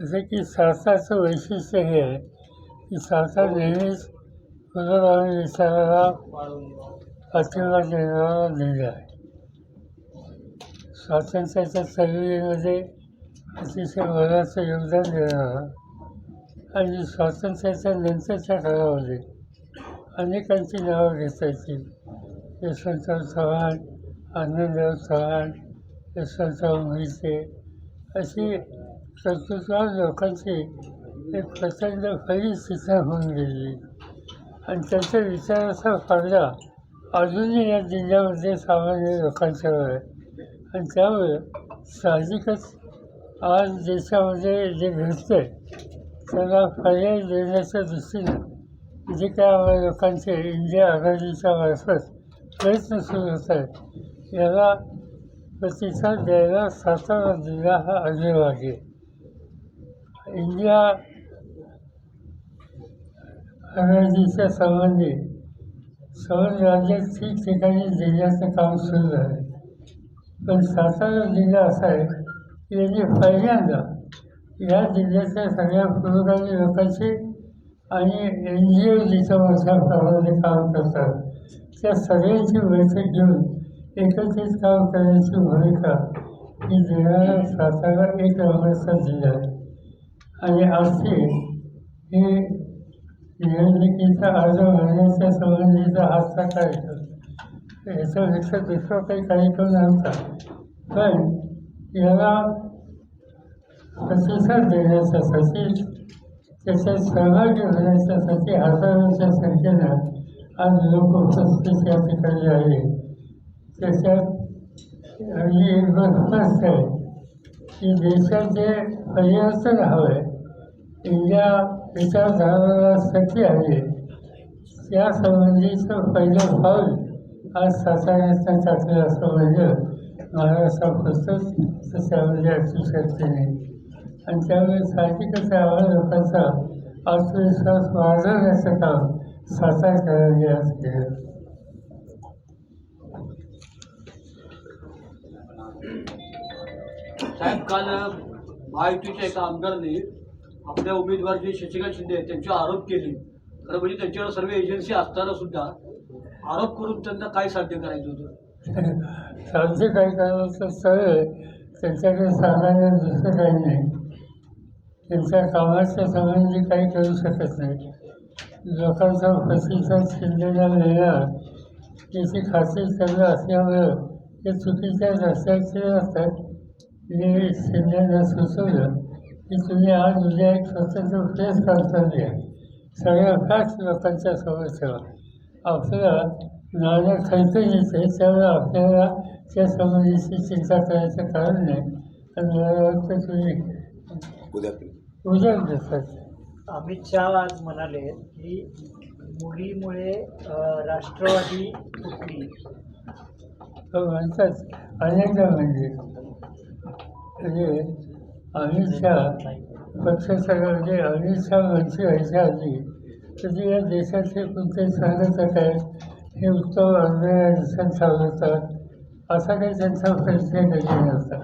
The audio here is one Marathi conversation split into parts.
जसं की सहसाचं वैशिष्ट्य हे आहे की सहसा नेहमीच पुनरावृत्ती विचाराला पाठिंबा देणारा दिलेला आहे. स्वातंत्र्याच्या चळवळीमध्ये अतिशय मोलाचं योगदान देणारा आणि स्वातंत्र्याच्या नंतरच्या काळामध्ये अनेकांची नावं घेता येतील यशवंतराव चव्हाण आनंदराव चव्हाण यशवंतराव मोहिते अशी कर्तृत्वान लोकांची एक प्रचंड फळी तिथं होऊन गेली. आणि त्यांच्या विचाराचा फायदा अजूनही या जिल्ह्यामध्ये सामान्य लोकांच्यावर आहे. आणि त्यामुळे साहजिकच आज देशामध्ये जे घडतंय त्याला पर्याय देण्याच्या दृष्टीनं जे काय आम्हाला लोकांचे इंडिया आघाडीच्या मार्फत प्रयत्न सुरू होत आहेत याला प्रतिसाद द्यायला सातारा जिल्हा हा अग्रभाग आहे. इंडिया आघाडीच्या संबंधी सर्व राज्यात ठिकठिकाणी जिल्ह्याचं काम सुरू आहे. पण सातारा जिल्हा असा आहे की यांनी पहिल्यांदा या जिल्ह्याच्या सगळ्या पुरोगामी लोकांशी आणि एन जी ओ जिच्या मोठ्या प्रमाणात काम करतात त्या सगळ्यांची बैठक घेऊन एकत्रित काम करण्याची भूमिका ही जिल्ह्याला सातारा एक नंबरचा जिल्हा आहे. आणि असे हे निवडणुकीचा अर्ज भरण्याच्या संबंधीचा हातचा कार्यक्रम याच्यापेक्षा दुसरा काही कार्यक्रम नव्हता पण याला प्रतिसाद देण्याच्यासाठी त्याच्यात सहभागी होण्याच्यासाठी हजारोच्या संख्येनं आज लोक उपस्थित या ठिकाणी आले त्याच्यात ही एक गोष्ट असते की देशात जे परिवर्तन हवं. आहे इंडिया विचारधाराला सत्य आहे त्या संबंधीचं पहिलं पाऊल आज साताऱ्यात टाकलं असं म्हणजे महाराष्ट्रापुरतंच त्याच्यामध्ये असू शकते नाही. आणि त्यामुळे साहजिकच आम्हाला लोकांचा आत्मविश्वास वाढवण्याचं काम सातार सातारकरांनी आज केलं. साहेब काल महायुतीच्या एका आमदारने आपल्या उमेदवार जे शशिकांत शिंदे आहेत त्यांच्यावर आरोप केले. खरं म्हणजे त्यांच्यावर सर्व एजन्सी असताना सुद्धा आरोप करून त्यांना काय साध्य करायचं होतं? साध्य काय करायचं? सरळ त्यांच्याकडे सांगायला दुसरं काही नाही. त्यांच्या कामाच्या संबंधी काही करू शकत नाही. लोकांचा प्रतिसाद शिंदेला मिळणार त्याची खात्री करणं असल्यामुळं ते चुकीच्या रस्त्याचे असतात. मी शिंदेला सुचवलं. की तुम्ही आज उद्या एक स्वतंत्र प्रेस कॉन्फरन्स घ्या सगळ्या फॅक्ट लोकांच्या समोर ठेवा. आपल्याला नाणं खर्च येते त्यामुळे आपल्याला त्या संबंधीची चिंता करायचं कारण नाही. आणि मला वाटतं तुम्ही उद्या उद्या देतात अमित शहा आज म्हणाले की मुलीमुळे राष्ट्रवादी फुटली तो म्हणतात अनेकदा म्हणजे. म्हणजे अमित शहा सगळं म्हणजे अमित शहा मंत्री व्हायच्या आधी कधी या देशाचे कोणते सांगतात आहेत हे उत्तम आंदोलन दिसत चालवतात असा काही त्यांचा परिचय नाही नव्हता?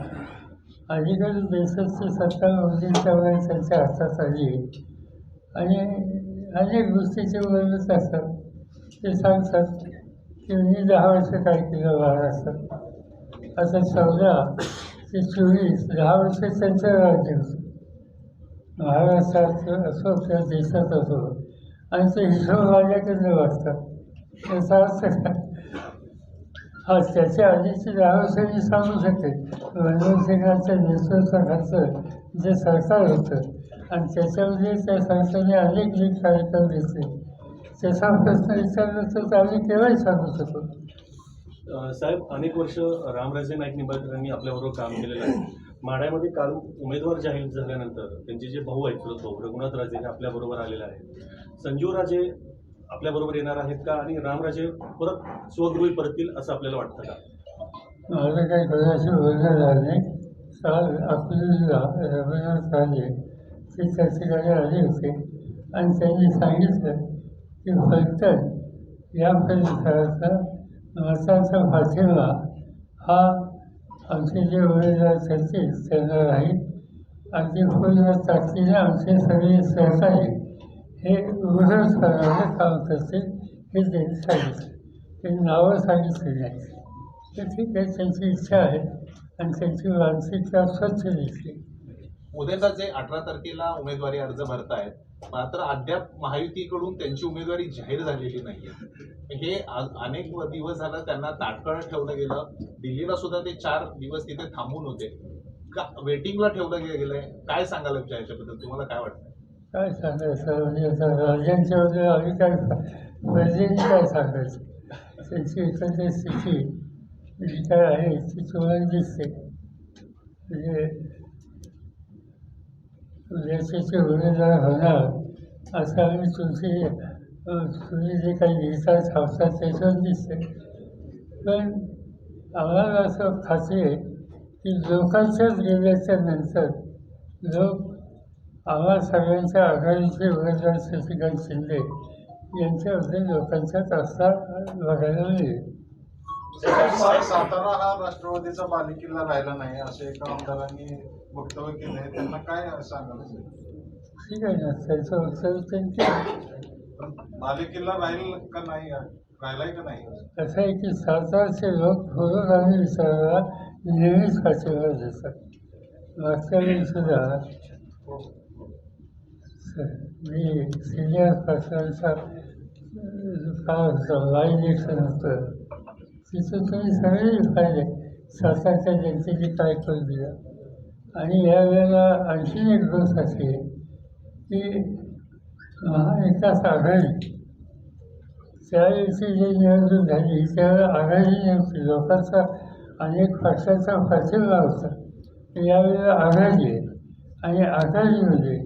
अलीकडे देशाची सत्ता मोदी त्यामुळे त्यांच्या हातात आली. आणि अनेक गोष्टीचे बोलत असतात. ते सांगतात की मी दहा वर्ष काय केलं महाराष्ट्रात असं. चौदा ती चोवीस दहा विषय त्यांचं राज्य होतं. महाराष्ट्रात असो किंवा देशात असो आणि ते हिशोब माझ्याकडनं वाचतात त्याचा अर्थ काय हा त्याच्या आधीची दहा मी सांगू शकते मनमोहन सिंगांच्या नेतृत्वाखालचं जे सरकार होतं आणि त्याच्यामध्ये त्या सरकारने अनेक जे कार्यक्रम घेतले. त्याचा प्रश्न विचारला तर आम्ही केव्हाही सांगू शकतो साहेब अनेक वर्ष रामराजे नाईक निंबाळकरांनी आपल्याबरोबर काम केलेलं आहे. माढ्यामध्ये काल उमेदवार जाहीर झाल्यानंतर त्यांचे जे भाऊ आहेत तो रघुनाथ राजे हे आपल्याबरोबर आलेले आहेत. संजीव राजे आपल्याबरोबर येणार आहेत का? आणि रामराजे परत स्वगृही परतील असं आपल्याला वाटतं का? माझं काही कोणाशी बोलणं झालं नाही. काल अकलूजला रघुनाथ राजे ते चर्चेकडे आले होते. आणि त्यांनी सांगितलं की फक्त या परिसराचा मताचा पाठिंबा हा आमचे जे उमेदवार ठरतील त्यांना राहील अगदी पूर्ण ताकदीने आमचे सगळे सहकारी हे विरोध करणारे काम करतील हे त्यांनी सांगितलं. ते नावं सांगितली नाही तर ठीक आहे त्यांची इच्छा आहे आणि त्यांची मानसिकता स्वच्छ दिसली उद्याचे अठरा तारखेला उमेदवारी अर्ज भरतायत मात्र अद्याप महायुतीकडून त्यांची उमेदवारी जाहीर झालेली नाहीये. हे अनेक दिवस झालं त्यांना ताटकळ ठेवलं गेलं. दिल्लीला सुद्धा ते चार दिवस तिथे थांबून होते. का वेटिंगला ठेवलं गेलंय? काय सांगायला तुमच्या याच्याबद्दल? तुम्हाला काय वाटतं? काय सांगायचं? म्हणजे राजांच्या वगैरे आम्ही काय प्रजेने काय सांगायचं? त्यांची एकंदर स्थिती जी काय आहे ती तुम्हाला दिसते. म्हणजे उद्याचे जे उमेदवार होणार. असं आम्ही तुमची तुम्ही जे काही लिहिता छापता त्याच्यावर दिसते. पण आम्हाला असं खात्री आहे की लोकांच्याच गेल्याच्यानंतर लोक आम्हा सगळ्यांच्या आघाडीचे उमेदवार शशिकांत शिंदे यांच्याबद्दल लोकांच्याच आस्था बघायला मिळेल. सातारा हा राष्ट्रवादीचा बालेकिल्ला राहिला नाही असे एका आमदारांनी वक्तव्य केलं आहे त्यांना काय सांगाल? ठीक आहे ना त्याचं उत्तर त्यांचे बालेकिल्ला राहील का नाही? राहिलाय का नाही? असं आहे की सातारचे लोक पुरून आणि विचाराला नेहमीच पाठिंबा देतात मागच्या वेळी सुद्धा स- मी सिनियर पाटलांचा काळ होता लाईव्ह इलेक्शन होतं तिथं तुम्ही सगळे पाहिले. सरकारच्या जनतेने काय करून दिलं? आणि यावेळेला आणखीन एक गोष्ट अशी आहे की महाविकास आघाडी त्यावेळेची जी निवडणूक झाली त्यावेळेला आघाडी नव्हती लोकांचा अनेक पक्षाचा पाठिंबा होता. यावेळेला आघाडी आहे. आणि आघाडीमध्ये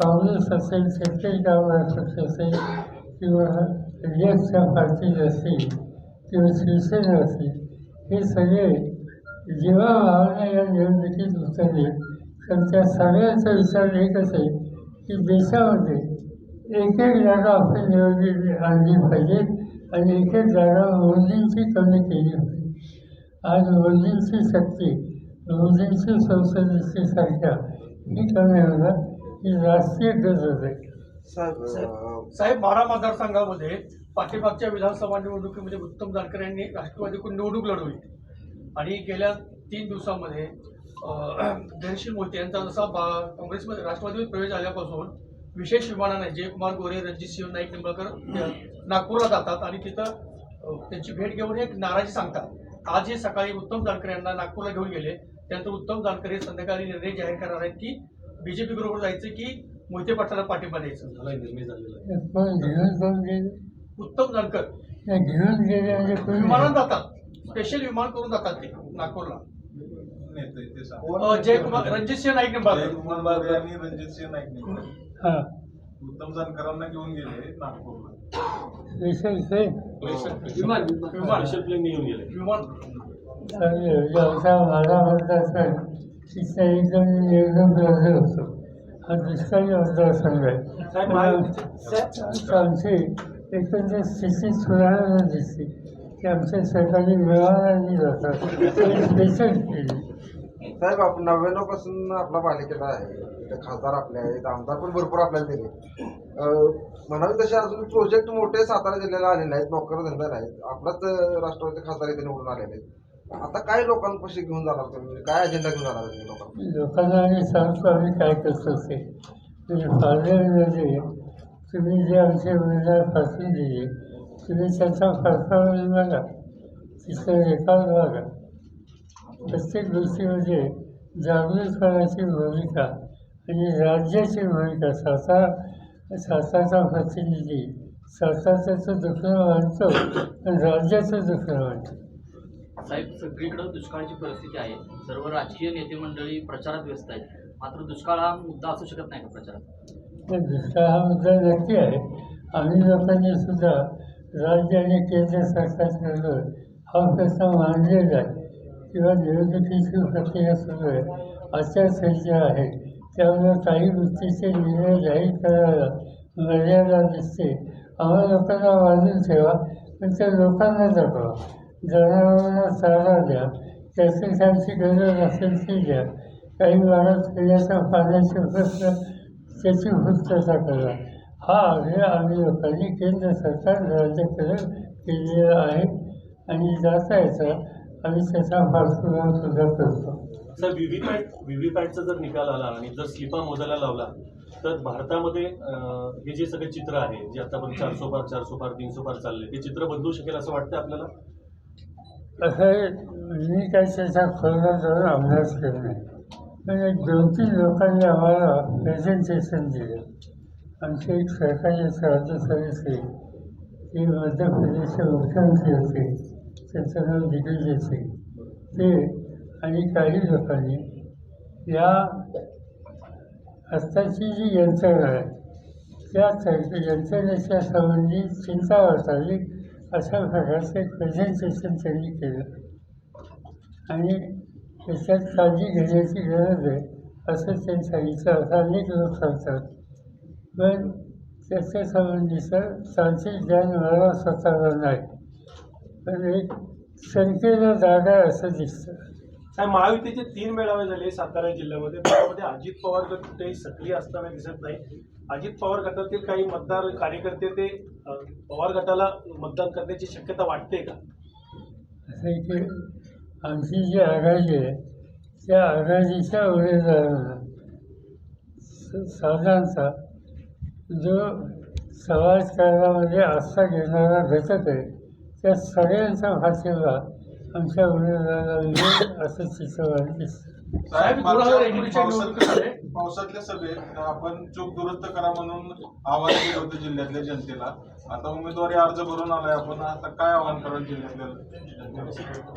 काँग्रेस असेल शेतकरी पक्ष असेल किंवा रियाक्सच्या पार्टी असेल किंवा शिवसेना असेल हे सगळे जेव्हा भावना या निवडणुकीत उतरले तर त्या सगळ्यांचा विचार एकच आहे की देशामध्ये एक एक जागा आपण निवडली आणली पाहिजे आणि एक एक जागा मोदींची कमी केली पाहिजे. आज मोदींची शक्ती मोदींची संसदेची संख्या ही कमी होणार ही राष्ट्रीय गरज आहे. साहेब माढा मतदारसंघामध्ये पाठीमागच्या विधानसभा निवडणुकीमध्ये उत्तम जानकर यांनी राष्ट्रवादीकडून निवडणूक लढवली. आणि गेल्या तीन दिवसामध्ये अं, धैर्यशील मोहिते यांचा जसा बा- काँग्रेसमध्ये राष्ट्रवादीमध्ये प्रवेश झाल्यापासून विशेष विमानाने जयकुमार गोरे रणजित सिंह नाईक निंबाळकर नागपूरला जातात आणि तिथं त्यांची भेट घेऊन एक नाराजी सांगतात. आज हे सकाळी उत्तम जानकर यांना नागपूरला घेऊन गेले. त्यानंतर उत्तम जानकर हे संध्याकाळी निर्णय जाहीर करणार आहेत की बीजेपी बरोबर जायचं की मोहिते पाटलाला पाठिंबा द्यायचं. झाला निर्णय झालेला आहे. कोण घेऊन कोण गेले उत्तम जानकर. घेऊन गेले म्हणजे कोण विमानात जातात. स्पेशल विमान करून जातात ते नागपूरला. नेते ते अं, जयकुमार रणजित सिंह नाईक निंबाळकर जयकुमार बागडे आणि रणजित सिंह नाईक निंबाळकर. हां. उत्तम जानकरांना घेऊन गेले नागपूरला. विशेष आहे विमान विमान. येऊन गेले. विमान. एकदम होतो. हा दुष्काळी मतदारसंघ आहे. आमची एकंदर स्थिती सुधारणा दिसते. की आमच्या सरकारी व्यवहारांनी जातात. ते स्पेशल केली. साहेब आपण नव्याण्णवपासून आपला पालिकेला आहे. खासदार आपले आहेत. आमदार पण भरपूर आपल्याला दिले. अं, म्हणावे तसे अजून प्रोजेक्ट मोठे सातारा जिल्ह्याला आलेले आहेत नोकर धंदा नाहीत. आपलाच राष्ट्रवादी खासदार इथे निवडून आलेले आहेत. आता काय लोकांपाशी घेऊन जाणार तुम्ही? म्हणजे काय अजेंडा घेऊन जाणार तुम्ही लोकांना लोकांना आम्ही सांगतो आम्ही काय करतो ते. म्हणजे पार्लमेंटमध्ये तुम्ही जे आमचे उमेदवार पाठवून दिले तुम्ही त्याचा परफॉर्मन्स बघा. तिथं रेकॉर्ड बघा. प्रत्येक गोष्टीमध्ये म्हणजे जागृतपणाची भूमिका आणि राज्याची भूमिका. सातारा सातारचा प्रतिनिधी सातारचं दुखणं मानतो आणि राज्याचं दुखणं मानतो साहेब सगळीकडं दुष्काळाची परिस्थिती आहे. सर्व राजकीय नेते मंडळी प्रचारात व्यस्त आहेत. मात्र दुष्काळ हा मुद्दा असू शकत नाही का प्रचारात? तर दुष्काळ हा मुद्दा नक्की आहे. आम्ही लोकांनी सुद्धा राज्य आणि केंद्र सरकारकडे हा प्रश्न मांडलेला आहे. किंवा निवडणुकीची प्रक्रिया सुरू आहे. आचारसंहिता आहे त्यामुळे काही गोष्टीचे निर्णय जाहीर करायला मर्यादा दिसते. आम्हाला लोकांना वाजून ठेवा. पण त्या लोकांना दाखवा. जनावरांना चारा द्या. त्यासाठी त्यांची गरज असेल ती द्या. काही भागात पिण्याच्या पाण्याचे प्रश्न त्याची पूर्तता करा. हा आग्रह आम्ही लोकांनी केंद्र सरकार राज्याकडे केलेला आहे आणि जाता येता आम्ही त्याचा पाठपुरावा सुद्धा करतो. सर व्हीव्हीपॅट व्हीव्हीपॅटचा जर निकाल आला आणि जर स्लिपा मोजायला लावला तर भारतामध्ये हे जे सगळे चित्र आहे जे आतापर्यंत चारसो पार चारसो पार तीनसो पार चालले ते चित्र बदलू शकेल असं वाटतं आपल्याला? असं मी काही त्याचा खोलवर जाऊन अभ्यास केला नाही. एक दोन तीन लोकांनी आम्हाला प्रेझेंटेशन दिलं. आमचे एक सरकारी राज्य सदस्य ते मध्य प्रदेशचे मुख्यमंत्री होते. त्यांचं नाव दिग्विजय सिंग ते आणि काही लोकांनी या आत्ताची जी यंत्रणा आहे त्या यंत्रणेच्या संबंधी चिंता वाटावी अशा प्रकारचं एक प्रेझेंटेशन त्यांनी केलं. आणि त्याच्यात काळजी घेण्याची गरज आहे असं त्यांनी सांगितलं असं अनेक लोक सांगतात. पण त्याच्या संबंधीचं तांत्रिक ज्ञान मला स्वतःला नाही. पण एक शंकेला जागा आहे असं दिसतं. साहेब महायुतीचे तीन मेळावे झाले सातारा जिल्ह्यामध्ये. त्यामध्ये अजित पवार गट कुठेही सक्रिय असताना दिसत नाही. अजित पवार गटातील काही मतदार कार्यकर्ते ते पवार गटाला मतदान करण्याची शक्यता वाटते का? असं की आमची जी आघाडी आहे त्या आघाडीच्या उमेदवारांना स- साधारणतः जो समाजकारणामध्ये आस्था घेणारा घटक आहे त्या सगळ्यांचा भाषेला आमच्या उमेदवाराला असं चित्र दिसतं. साहेब निवडणुकीत पावसातल्या सभेत आपण चूक दुरुस्त करा म्हणून आवाहन केलं होतं जिल्ह्यातल्या जनतेला. आता उमेदवारी अर्ज भरून आलाय आपण. आता काय आवाहन कराल जिल्ह्यातल्या दुरुस्त केली.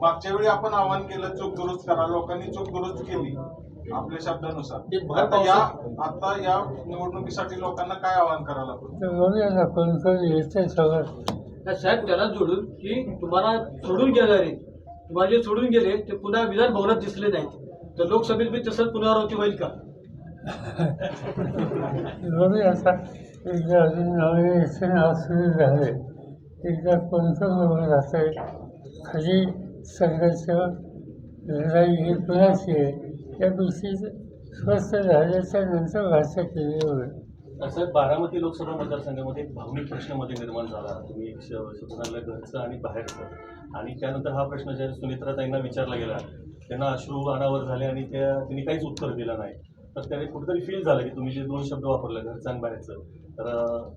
मागच्या वेळी आपण आवाहन केलं चूक दुरुस्त करा. लोकांनी चूक दुरुस्त केली आपल्या शब्दानुसार. ते भर आता या आता या निवडणुकीसाठी लोकांना काय आवाहन आपण? तर त्या साहेब त्याला जोडून की तुम्हाला सोडून गेणारे तुम्हाला जे सोडून गेले ते पुन्हा विधानभवनात दिसले नाहीत. तर लोकसभेत बी तसंच पुनरावृत्ती होईल का? आता एकदा अजून नवे इलेक्शन सुरू झाले. एकदा कोणतं बघून राहतं आहे खरी संघर्ष लढाई ही कुणाची आहे? त्या गोष्टी स्वस्त झाल्याच्यानंतर भाषा केली होईल असं बारामती लोकसभा मतदारसंघामध्ये एक भावनिक प्रश्नमध्ये निर्माण झाला. तुम्ही एक घरचं आणि बाहेरचं. आणि त्यानंतर हा प्रश्न ज्या सुनित्राताईंना विचारला गेला त्यांना अश्रू अनावर झाले आणि त्या त्यांनी काहीच उत्तर दिलं नाही. तर त्याने कुठेतरी फील झालं की तुम्ही जे दोन शब्द वापरले घरचं आणि बाहेरचं तर अं,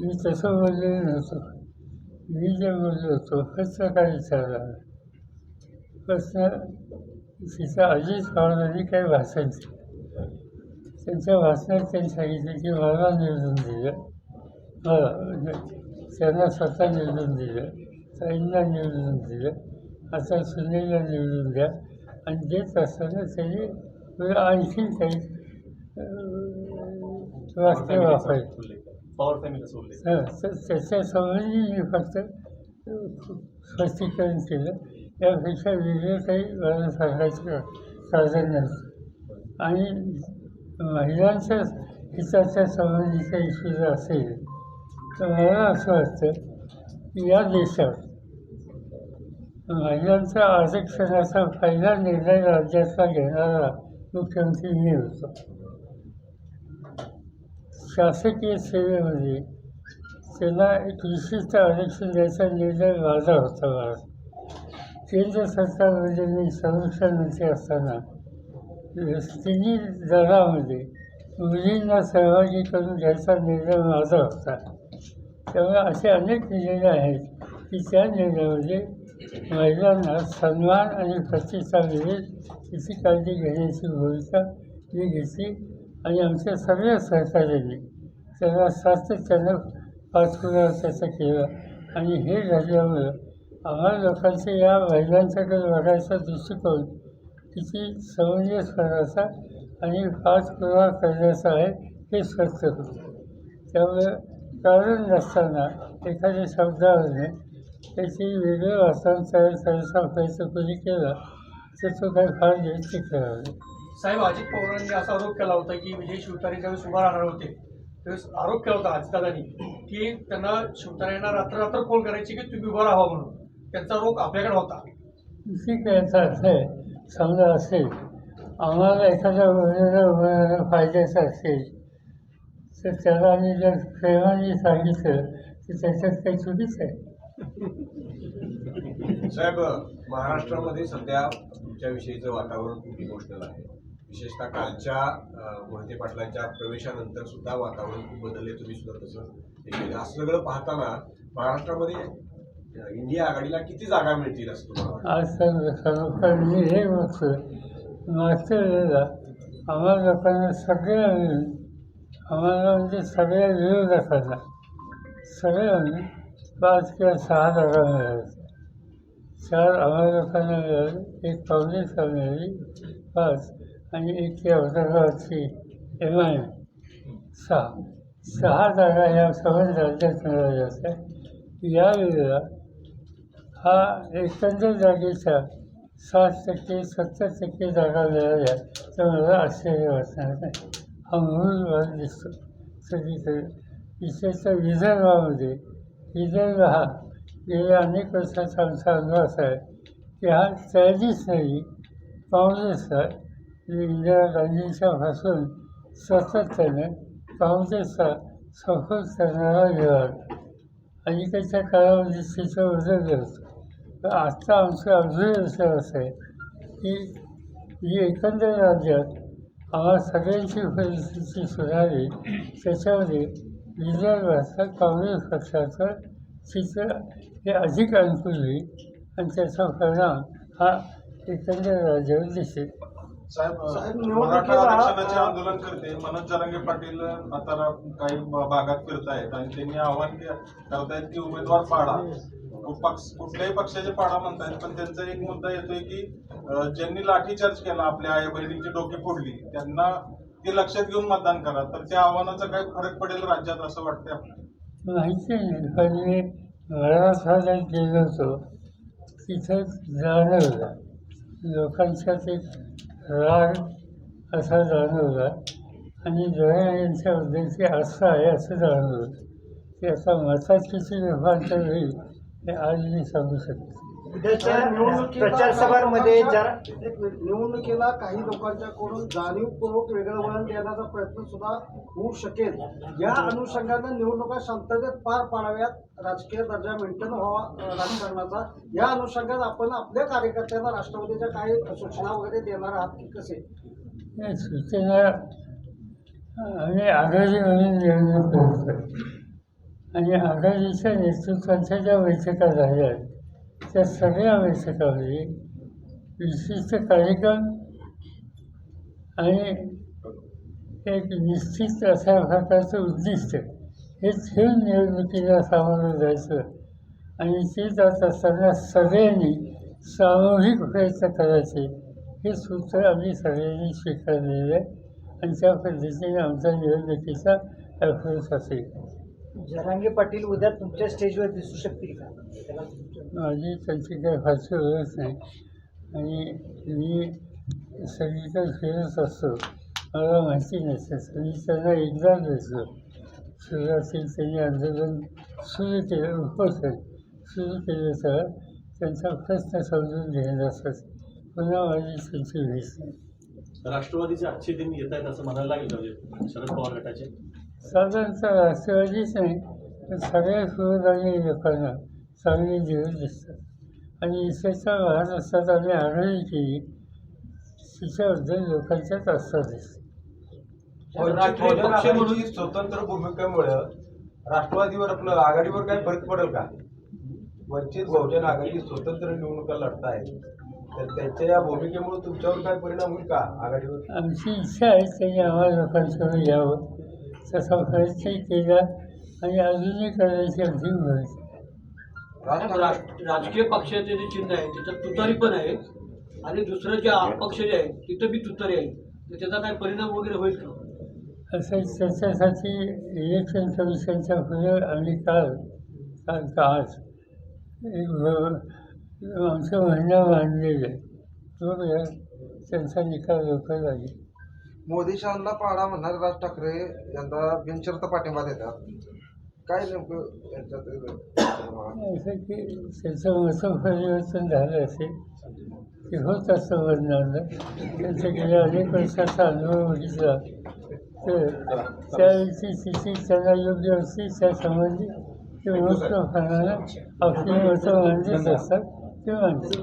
मी तसं बोलले नव्हतो. मी जे बोललो होतो प्रश्न काय विचारला? प्रश्न तिथं अजित पवारांनी काही भाषण केलं त्यांच्या भाषणात त्यांनी सांगितलं की मला निवडून दिलं मला म्हणजे त्यांना स्वतः निवडून दिलं ताईंना निवडून दिलं आता सुनेला निवडून द्या आणि देत असताना त्यांनी पुढे आणखी काही अं, वाक्य वापरली उल्लेख पॉवर फॅमिलीचा उल्लेख हां तर त्याच्या संबंधी मी फक्त अ, स्पष्टीकरण महिलांच्या हिताच्या संबंधीचा इश्यू जर असेल तर मला असं वाटतं की या देशात महिलांचा आरक्षणाचा पहिला निर्णय राज्याचा घेणारा मुख्यमंत्री मी होतो. शासकीय सेवेमध्ये त्यांना एक विशिष्ट आरक्षण द्यायचा निर्णय माझा होता मला केंद्र सरकारमध्ये मी संरक्षण मंत्री असताना तिन्ही दलामध्ये मुलींना सहभागी करून घ्यायचा निर्णय माझा होता. त्यामुळे असे अनेक निर्णय आहेत की त्या निर्णयामध्ये महिलांना सन्मान आणि प्रतिष्ठा मिळेल याची काळजी घेण्याची भूमिका मी घेतली आणि आमच्या सगळ्या सहकार्यांनी त्यांना सातत्यानं पाठपुरावा त्याचा केला. आणि हे झाल्यामुळं आम्हाला लोकांचे या महिलांच्याकडे बघायचा दृष्टिकोन किती समंजसपणाचा आणि पाठपुरावा करण्याचा आहे हे स्पष्ट होतं. त्यामुळे कारण नसताना एखाद्या शब्दावरने त्याची वेगळं वातावरण तयार करायचा प्रयत्न कोणी केला तर तो काही फार टिकणार नाही साहेब अजित पवारांनी असा आरोप केला होता की विजय शिवतारे ज्यावेळेस उभा राहणार होते त्यावेळेस आरोप केला होता अजितदादांनी की त्यांना शिवतारेंना रात्र रात्र फोन करायची की तुम्ही उभं राहावं म्हणून. त्यांचा रोग आपल्याकडे होता. ठीक आहे याचा अर्थ आहे समजा असेल आम्हाला एखाद्या वेळेला फायद्याचं असेल तर त्याला आम्ही जर प्रेमाने सांगितलं तर त्याच्यात काही चुकीचं आहे. साहेब महाराष्ट्रामध्ये सध्या तुमच्याविषयीचं वातावरण खूप इमोशनल आहे. विशेषतः कालच्या मोहिते पाटलांच्या प्रवेशानंतर सुद्धा वातावरण खूप बदलले तुम्ही सुद्धा तसं हे केलं. असं सगळं पाहताना महाराष्ट्रामध्ये इंडिया आघाडीला किती जागा मिळतील असं तुम्हाला आज सर्वकार मी हे बघतो मागच्या वेळेला आम्हाला लोकांना सगळ्यांनी आम्हाला म्हणजे सगळ्या विरोधकांना सगळ्यांनी पाच किंवा सहा जागा मिळाल्या. चार आम्हाला लोकांना मिळाली एक काँग्रेसला मिळाली पाच आणि एक या विदर्भाची एम आय. एम सहा. सहा जागा या समज राज्यात मिळाल्या होत्या. यावेळेला हा एकंदर जागेच्या साठ टक्के सत्तर टक्के जागा मिळाल्या तर मला आश्चर्य वाटणार नाही. हा मूळ भाग दिसतो. सगळीकडे. विशेषतः विदर्भामध्ये विदर्भ हा गेल्या अनेक वर्षाचा आमचा अनुभव असा आहे की हा ट्रॅडिशनली काँग्रेसचा इंदिरा गांधींच्या पासून सातत्याने काँग्रेसचा सफल करणारा विभाग अलीकडच्या काळामध्ये चित्र बदललं होतो. तर आत्ता आमचं ऑब्झर्वेशन असं आहे की जी एकंदर राज्यात आम्हाला सगळ्यांची परिस्थिती सुधारली. त्याच्यामध्ये विदर्भाचं काँग्रेस पक्षाचं चित्र हे अधिक अनुकूल होईल आणि त्याचा परिणाम हा एकंदर राज्यावर दिसेल. साहेब साहेब, मराठा आरक्षणाचे आंदोलन करते. मनोज जरांगे पाटील आता काही भागात फिरतायत आणि त्यांनी आव्हान करतायत की उमेदवार पाडा. पक्ष कुठल्याही पक्षाचे पाडा म्हणतायत पण त्यांचा एक मुद्दा येतोय की ज्यांनी लाठीचार्ज केला आपल्या आई बहिणींची डोकी फोडली त्यांना ते लक्षात घेऊन मतदान करा. तर त्या आव्हानाचा काय फरक पडेल राज्यात असं वाटतंय आपल्याला? माहिती आहे पण मी मराठवाड्यात गेलो होतो तिथं जाणवलं लोकांचा ते राग असा जाणवला आणि जया उद्देश आस्था आहे असं जाणवलं की आता मताची किती रूपांतर होईल हे आज मी सांगू शकतो प्रचार सभांमध्ये. निवडणुकीला काही लोकांच्याकडून जाणीवपूर्वक वेगळं वळण देण्याचा प्रयत्न सुद्धा होऊ शकेल. या अनुषंगानं निवडणुका शांततेत पार पाडाव्यात. राजकीय दर्जा मेंटेन व्हावा राजकारणाचा. या अनुषंगात आपण आपल्या कार्यकर्त्यांना राष्ट्रवादीच्या काही सूचना वगैरे देणार आहात की कसे? सूचना म्हणून निवडणूक करतो आणि आघाडीच्या नेतृत्वाच्या ज्या बैठका झाल्या. आहेत, त्या सगळ्या बैठकामध्ये विशिष्ट कार्यक्रम आणि एक निश्चित अशा प्रकारचं उद्दिष्ट हे ठेवून निवडणुकीला सामोरं जायचं. आणि ते जात असताना सगळ्यांनी सामूहिक प्रयत्न करायचे. हे सूत्र आम्ही सगळ्यांनी स्वीकारलेलं आहे. आणि त्या पद्धतीने आमचा निवडणुकीचा अप्रोच असेल. जरांगे पाटील उद्या तुमच्या स्टेजवर दिसू शकतील का? माझी त्यांची काही फारशी ओळख नाही. आणि मी सगळीकडे फिरत असतो. मला माहिती नसतं मी त्यांना एकदा भेटलो सुरुवातीला त्यांनी आंदोलन सुरू केलं. उपोषण सुरू. केलं तर त्यांचा प्रश्न समजून घेण्यासाठी पुन्हा माझी त्यांची भेट. नाही राष्ट्रवादीचे अच्छे दिन येत आहेत असं म्हणायला लागेल म्हणजे शरद पवार गटाचे? साधारणतः राष्ट्रवादीच नाही तर सगळ्या सुविधांनी लोकांना चांगली दिवस दिसतात. आणि विशेषतः महाराष्ट्रात आम्ही आघाडी केली तिच्याबद्दल लोकांच्यात आस्था दिसते. पक्ष म्हणून स्वतंत्र भूमिकेमुळे राष्ट्रवादीवर आपलं आघाडीवर काय फरक पडेल का? वंचित बहुजन आघाडी स्वतंत्र निवडणुका लढतायत. तर त्यांच्या या भूमिकेमुळे तुमच्यावर काय परिणाम होईल का आघाडीवर? आमची इच्छा आहे त्यांनी आम्हाला लोकांसमोर यावं. तसा प्रयत्नही केला आणि अजूनही करायची अगदी भरती राज- राजकीय पक्षाचे जे चिन्ह आहे त्याच्यात तुतारी पण आहे. आणि दुसरं जे अपक्ष जे आहे तिथं बी तुतारी आहे. तर त्याचा काय परिणाम वगैरे होईल का? असं त्याच्यासाठी इलेक्शन कमिशनच्या पुढे आम्ही काल काल का आज एक आमचं म्हणणं मांडलेलं आहे. बघूया त्यांचा निकाल लवकर लागेल. मोदी शहांना पाडा म्हणणारे राज ठाकरे यंदा बिनशर्त पाठिंबा देतात. काय नेमकं असं की त्याचं असं परिवर्तन झालं असेल की होत असं वर्णन. त्यांचं गेल्या अनेक वर्षाचा अनुभव बघितला तर त्यावेळची स्थिती त्यांना योग्य असते त्या संबंधी ते मोठं प्रमाणात आपली मतं मांडत असतात ते मानतात